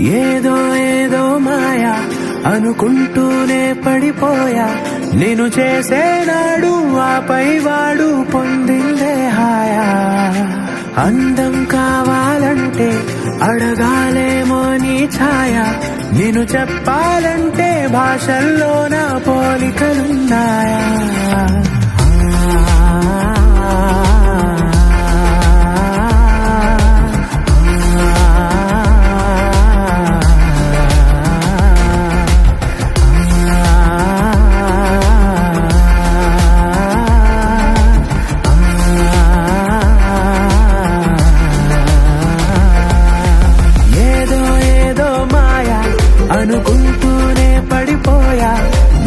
ఏదో ఏదో మాయా అనుకుంటూనే పడిపోయా. నేను చేసేనాడు ఆపై వాడు పొందిందే హాయా. అందం కావాలంటే అడగాలేమో నీ ఛాయ. నేను చెప్పాలంటే భాషల్లో నా పో అనుకుంటూ